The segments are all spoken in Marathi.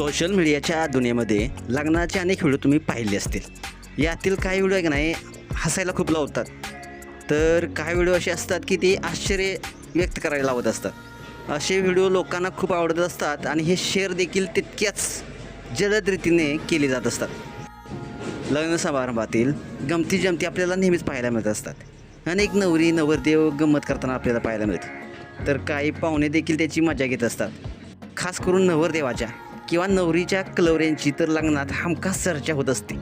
सोशल मीडियाच्या दुनियेमध्ये लग्नाचे अनेक व्हिडिओ तुम्ही पाहिले असतील. यातील काही व्हिडिओ आहे का नाही हसायला खूप लावतात. तर काही व्हिडिओ असे असतात की ते आश्चर्य व्यक्त करायला लावत असतात. असे व्हिडिओ लोकांना खूप आवडत असतात आणि हे शेअर देखील तितक्याच जलद रीतीने केले जात असतात. लग्न समारंभातील गमती जमती आपल्याला नेहमीच पाहायला मिळत असतात. अनेक नवरी नवरदेव गंमत करताना आपल्याला पाहायला मिळते तर काही पाहुणे देखील त्याची मजा घेत असतात. खास करून नवरदेवाच्या. किंवा नवरीच्या कलवऱ्यांची तर लग्नात हमखास चर्चा होत असते.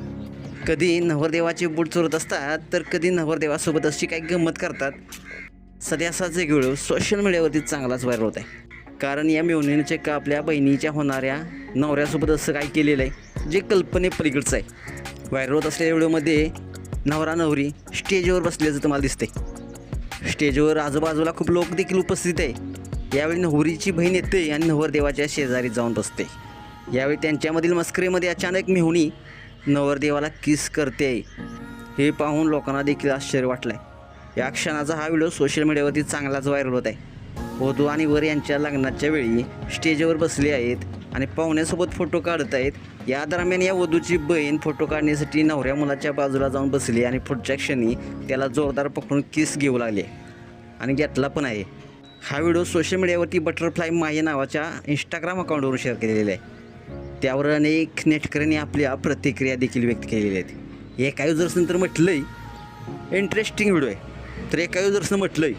कधी नवरदेवाचे बूट चोरत असतात तर कधी नवरदेवासोबत अशी काही गंमत करतात. सध्या असाच एक व्हिडिओ सोशल मीडियावरती चांगलाच व्हायरल होत आहे. कारण या मेवणीने का आपल्या बहिणीच्या होणाऱ्या नवऱ्यासोबत असं काय केलेलं आहे जे कल्पने पलीकडचं आहे. व्हायरल होत असलेल्या व्हिडिओमध्ये नवरा नवरी स्टेजवर बसल्याचं तुम्हाला दिसते स्टेजवर आजूबाजूला खूप लोक देखील उपस्थित आहे. यावेळी नवरीची बहीण येते आणि नवरदेवाच्या शेजारी जाऊन बसते. यावेळी त्यांच्यामधील मस्करीमध्ये अचानक मेहुणी नवरदेवाला किस करते हे पाहून लोकांना देखील आश्चर्य वाटलं आहे या क्षणाचा हा व्हिडिओ सोशल मीडियावरती चांगलाच व्हायरल होत आहे. वधू आणि वर यांच्या लग्नाच्या वेळी स्टेजवर बसले आहेत आणि पाहुण्यासोबत फोटो काढत आहेत. या दरम्यान या वधूची बहीण फोटो काढण्यासाठी नवऱ्या मुलाच्या बाजूला जाऊन बसली आणि पुढच्या क्षणी त्याला जोरदार पकडून किस घेऊ लागले. आणि घेतला पण आहे. हा व्हिडिओ सोशल मीडियावरती बटरफ्लाय माय नावाच्या इंस्टाग्राम अकाउंटवरून शेअर केलेला आहे. त्यावर अनेक नेटकऱ्यांनी आपल्या प्रतिक्रिया देखील व्यक्त केलेल्या आहेत एका युजर्सनंतर म्हटलंय इंटरेस्टिंग व्हिडिओ आहे. तर एका युजर्सनं म्हटलंय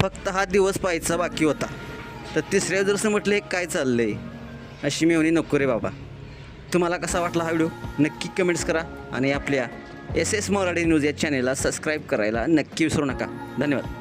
फक्त हा दिवस पाहायचा बाकी होता. तर तिसऱ्या युजर्सनं म्हटलं काय चाललं आहे अशी मेवणी नको रे बाबा. तुम्हाला कसा वाटला हा व्हिडिओ नक्की कमेंट्स करा आणि आपल्या एस एस मराठी न्यूज या चॅनेलला सबस्क्राईब करायला नक्की विसरू नका. धन्यवाद.